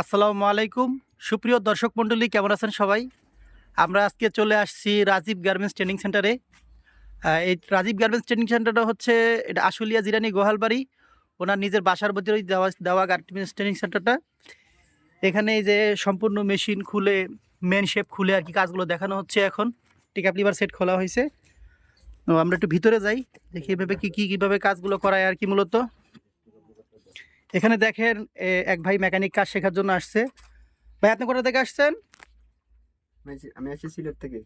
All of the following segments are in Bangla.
আসসালামু আলাইকুম। সুপ্রিয় দর্শক মণ্ডলী, কেমন আছেন সবাই? আমরা আজকে চলে আসছি রাজীব গার্মেন্টস ট্রেনিং সেন্টারে। এই রাজীব গার্মেন্টস ট্রেনিং সেন্টারটা হচ্ছে, এটা আশুলিয়া জিরানি গোহালবাড়ি। ওনার নিজের বাসার ওই দেওয়া দেওয়া গার্মেন্টস ট্রেনিং সেন্টারটা। এখানে এই যে সম্পূর্ণ মেশিন খুলে মেন শেপ খুলে আর কি কাজগুলো দেখানো হচ্ছে এখন। টিকাপ লিভার সেট খোলা হয়েছে। আমরা একটু ভিতরে যাই, দেখি এভাবে কী কী, কীভাবে কাজগুলো করায় আর কি মূলত। এখানে দেখেন এক ভাই মেকানিক কাজ শেখার জন্য আসছে। ভাই আপনি কোথা থেকে আসছেন? আমি আছি- আমি আসি সিলেট থেকে।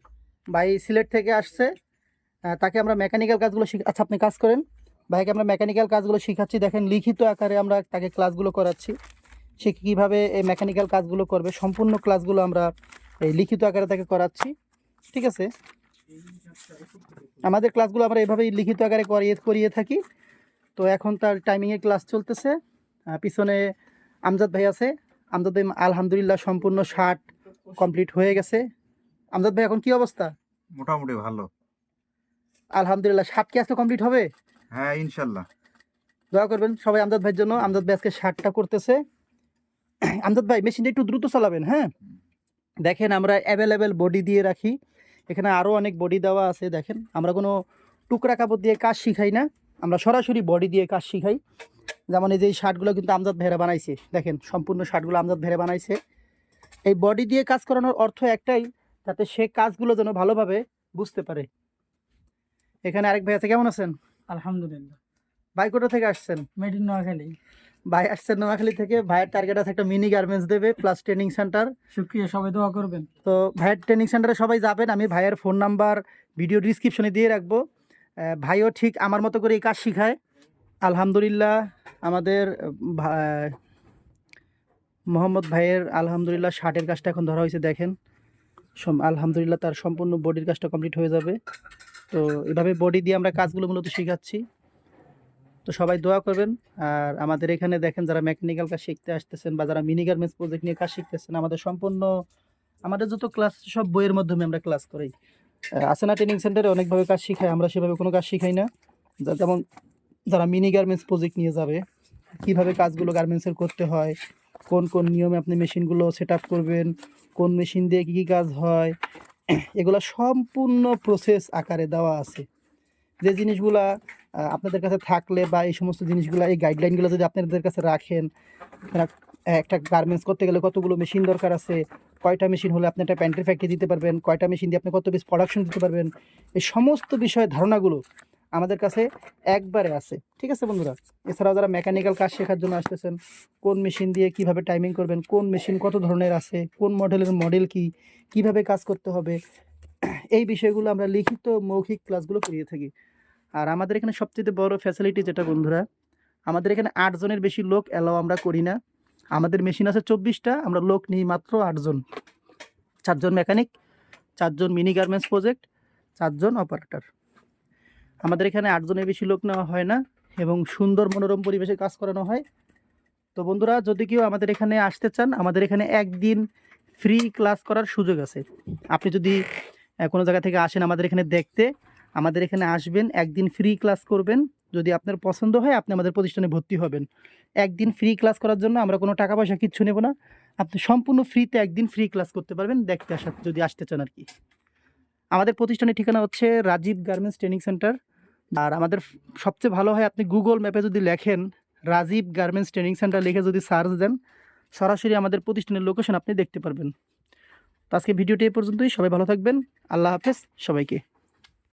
ভাই সিলেট থেকে আসছে। তাকে আমরা মেকানিক্যাল কাজগুলো শিখ আচ্ছা আপনি কাজ করেন। ভাইকে আমরা মেকানিক্যাল কাজগুলো শেখাচ্ছি। দেখেন লিখিত আকারে আমরা তাকে ক্লাসগুলো করাচ্ছি। সে কীভাবে এই মেকানিক্যাল কাজগুলো করবে সম্পূর্ণ ক্লাসগুলো আমরা এই লিখিত আকারে তাকে করাচ্ছি। ঠিক আছে? আমাদের ক্লাসগুলো আমরা এভাবেই লিখিত আকারে করিয়ে করিয়ে থাকি। তো এখন তার টাইমিংয়ে ক্লাস চলতেছে। পিছনে আমজাদ ভাই আছে। আমজাদ ভাই আলহামদুলিল্লাহ সম্পূর্ণ শার্ট কমপ্লিট হয়ে গেছে। আমজাদ ভাই এখন কি অবস্থা? মোটামুটি ভালো। আলহামদুলিল্লাহ। শার্ট কি আজকে কমপ্লিট হবে? হ্যাঁ ইনশাল্লাহ। দোয়া করবেন সবাই আমজাদ ভাইয়ের জন্য। আমজাদ ভাই আজকে শার্টটা করতেছে। আমজাদ ভাই মেশিনটা একটু দ্রুত চালাবেন হ্যাঁ? দেখেন আমরা অ্যাভেলেবেল বডি দিয়ে রাখি। এখানে আরও অনেক বডি দেওয়া আছে দেখেন। আমরা কোনো টুকরা কাপড় দিয়ে কাজ শিখাই না। আমরা সরাসরি বডি দিয়ে কাজ শিখাই। যেমন এই যে শার্টগুলো কিন্তু আমজাদ ভেড়া বানাইছে দেখেন সম্পূর্ণ শার্টগুলো আমজাদ ভেড়া বানাইছে। এই বডি দিয়ে কাজ করানোর অর্থ একটাই যাতে সে কাজগুলো যেন ভালোভাবে বুঝতে পারে। এখানে আরেক ভাই আছে কেমন আছেন? আলহামদুলিল্লাহ। ভাই কোথা থেকে আসছেন? Made in Noakhali. ভাই আসছেন নোয়াখালী থেকে ভাইয়ের টার্গেট আছে একটা মিনি গার্মেন্টস দেবে প্লাস ট্রেনিং সেন্টার শুক্রিয়া সবাই দোয়া করবেন। তো ভাইয়ের ট্রেনিং সেন্টারে সবাই যাবেন আমি ভাইয়ের ফোন নাম্বার ভিডিও ডিসক্রিপশনে দিয়ে রাখব। ভাইও ঠিক আমার মতো করে এই কাজ শিখায়। আলহামদুলিল্লাহ। আমাদের মোহাম্মদ ভাইয়ের আলহামদুলিল্লাহ শার্টের কাজটা এখন ধরা হয়েছে, দেখেন। আলহামদুলিল্লাহ তার সম্পূর্ণ বডির কাজটা কমপ্লিট হয়ে যাবে। তো এভাবে বডি দিয়ে আমরা কাজগুলো মূলত শেখাচ্ছি। তো সবাই দোয়া করবেন। আর আমাদের এখানে দেখেন, যারা মেকানিক্যাল কাজ শিখতে আসতেছেন বা যারা মিনি গার্মেন্টস প্রজেক্ট নিয়ে কাজ শিখতেছেন, আমাদের সম্পূর্ণ, আমাদের যত ক্লাস সব বইয়ের মাধ্যমে আমরা ক্লাস করি। আসেনা ট্রেনিং সেন্টারে অনেকভাবে কাজ শিখাই, আমরা সেভাবে কোনো কাজ শিখাই না। যেমন যারা মিনি গার্মেন্টস প্রজেক্ট নিয়ে যাবে কীভাবে কাজগুলো গার্মেন্টসের করতে হয়, কোন কোন নিয়মে আপনি মেশিনগুলো সেট আপ করবেন, কোন মেশিন দিয়ে কী কী কাজ হয়, এগুলো সম্পূর্ণ প্রসেস আকারে দেওয়া আছে। যে জিনিসগুলা আপনাদের কাছে থাকলে বা এই সমস্ত জিনিসগুলো, এই গাইডলাইনগুলো যদি আপনাদের কাছে রাখেন রাখ- একটা গার্মেন্টস করতে গেলে কতগুলো মেশিন দরকার আছে, কয়টা মেশিন হলে আপনি একটা প্যান্টের ফ্যাক্টরি দিতে পারবেন, কয়টা মেশিন দিয়ে আপনি কত পিস প্রোডাকশন দিতে পারবেন, এই সমস্ত বিষয়ে ধারণাগুলো আমাদের কাছে একবারে আছে। ঠিক আছে বন্ধুরা? এছাড়াও যারা মেকানিক্যাল কাজ শেখার জন্য আসতেছেন, কোন মেশিন দিয়ে কীভাবে টাইমিং করবেন, কোন মেশিন কত ধরনের আছে, কোন মডেলের মডেল কি, কীভাবে কাজ করতে হবে, এই বিষয়গুলো আমরা লিখিত মৌখিক ক্লাসগুলো করিয়ে থাকি। আর আমাদের এখানে সবচেয়ে বড় ফ্যাসিলিটি যেটা বন্ধুরা, আমাদের এখানে আটজনের বেশি লোক অ্যালাও আমরা করি না। আমাদের মেশিন আছে চব্বিশটা, আমরা লোক নিই মাত্র আটজন চারজন মেকানিক চারজন মিনি গার্মেন্টস প্রজেক্ট চারজন অপারেটর আমাদের এখানে আটজনের বেশি লোক নেওয়া হয় না এবং সুন্দর মনোরম পরিবেশে কাজ করানো হয়। তো বন্ধুরা, যদি কেউ আমাদের এখানে আসতে চান, আমাদের এখানে একদিন ফ্রি ক্লাস করার সুযোগ আছে। আপনি যদি কোনো জায়গা থেকে আসেন আমাদের এখানে দেখতে, আমাদের এখানে আসবেন, একদিন ফ্রি ক্লাস করবেন। যদি আপনার পছন্দ হয়, আপনি আমাদের প্রতিষ্ঠানে ভর্তি হবেন। একদিন ফ্রি ক্লাস করার জন্য আমরা কোনো টাকা পয়সা কিচ্ছু নেব না। আপনি সম্পূর্ণ ফ্রিতে একদিন ফ্রি ক্লাস করতে পারবেন, দেখতে আসা, যদি আসতে চান আর কি। আমাদের প্রতিষ্ঠানের ঠিকানা হচ্ছে রাজীব গার্মেন্টস ট্রেনিং সেন্টার আর আমাদের সবচেয়ে ভালো হয় আপনি গুগল ম্যাপে যদি লেখেন, রাজীব গার্মেন্টস ট্রেনিং সেন্টার লিখে যদি সার্চ দেন, সরাসরি আমাদের প্রতিষ্ঠানের লোকেশন আপনি দেখতে পারবেন। তো আজকে ভিডিওটি এই পর্যন্তই, সবাই ভালো থাকবেন, আল্লাহ হাফেজ, সবাইকে।